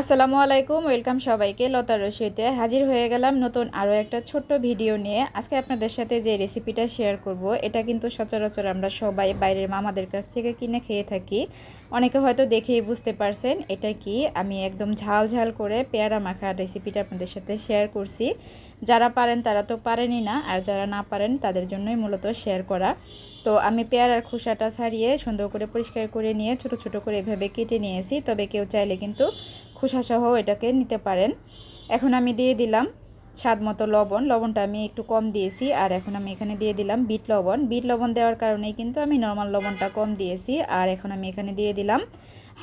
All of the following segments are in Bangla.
আসসালামু আলাইকুম, ওয়েলকাম সবাইকে। লতা রসইতে হাজির হয়ে গেলাম নতুন আরও একটা ছোট্ট ভিডিও নিয়ে। আজকে আপনাদের সাথে যে রেসিপিটা শেয়ার করব, এটা কিন্তু সচরাচর আমরা সবাই বাইরের মামাদের কাছ থেকে কিনে খেয়ে থাকি। অনেকে হয়তো দেখেই বুঝতে পারছেন এটা কি। আমি একদম ঝাল ঝাল করে পেয়ারা মাখা রেসিপিটা আপনাদের সাথে শেয়ার করছি। যারা পারেন তারা তো পারেনই না, আর যারা না পারেন তাদের জন্যই মূলত শেয়ার করা। তো আমি পেয়ারার খোসাটা ছাড়িয়ে সুন্দর করে পরিষ্কার করে নিয়ে ছোট ছোট করে এভাবে কেটে নিয়েছি। তবে কেউ চাইলে কিন্তু খোসাসহ এটাকে নিতে পারেন। এখন আমি দিয়ে দিলাম স্বাদ মতো লবণ। লবণটা আমি একটু কম দিয়েছি আর এখন আমি এখানে দিয়ে দিলাম বিট লবণ। বিট লবণ দেওয়ার কারণেই কিন্তু আমি নর্মাল লবণটা কম দিয়েছি আর এখন আমি এখানে দিয়ে দিলাম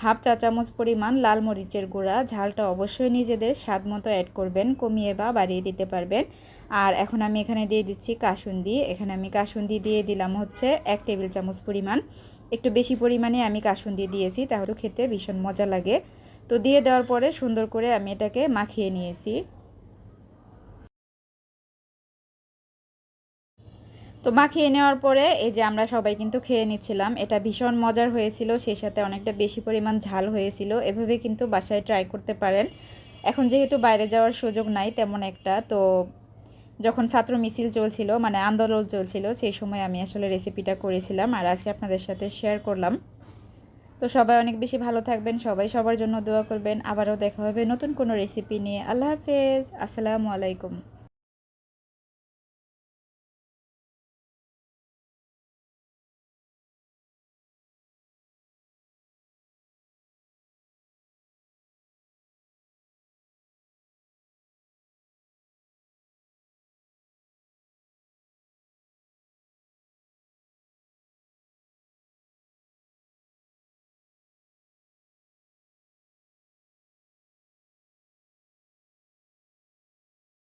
হাফ চা চামচ পরিমাণ লাল মরিচের গুঁড়া। ঝালটা অবশ্যই নিজেদের স্বাদ মতো অ্যাড করবেন, কমিয়ে বা বাড়িয়ে দিতে পারবেন। আর এখন আমি এখানে দিয়ে দিচ্ছি কাসুন্দি। এখানে আমি কাসুন্দি দিয়ে দিলাম হচ্ছে এক টেবিল চামচ পরিমাণ। একটু বেশি পরিমাণে আমি কাসুন্দি দিয়েছি, তাহলে খেতে ভীষণ মজা লাগে। তো দিয়ে দেওয়ার পরে সুন্দর করে আমি এটাকে মাখিয়ে নিয়েছি। তো মাখিয়ে নেওয়ার পরে এই যে আমরা সবাই কিন্তু খেয়ে নিচ্ছিলাম, এটা ভীষণ মজার হয়েছিল, সেই সাথে অনেকটা বেশি পরিমাণ ঝাল হয়েছিল, এভাবে কিন্তু বাসায় ট্রাই করতে পারেন। এখন যেহেতু বাইরে যাওয়ার সুযোগ নাই তেমন একটা, তো যখন ছাত্র মিছিল চলছিল মানে আন্দোলন চলছিল, সেই সময় আমি আসলে রেসিপিটা করেছিলাম আর আজকে আপনাদের সাথে শেয়ার করলাম। তো সবাই অনেক বেশি ভালো থাকবেন, সবাই সবার জন্য দোয়া করবেন, আবারও দেখা হবে নতুন কোনো রেসিপি নিয়ে। আল্লাহ হাফেজ, আসসালামু আলাইকুম।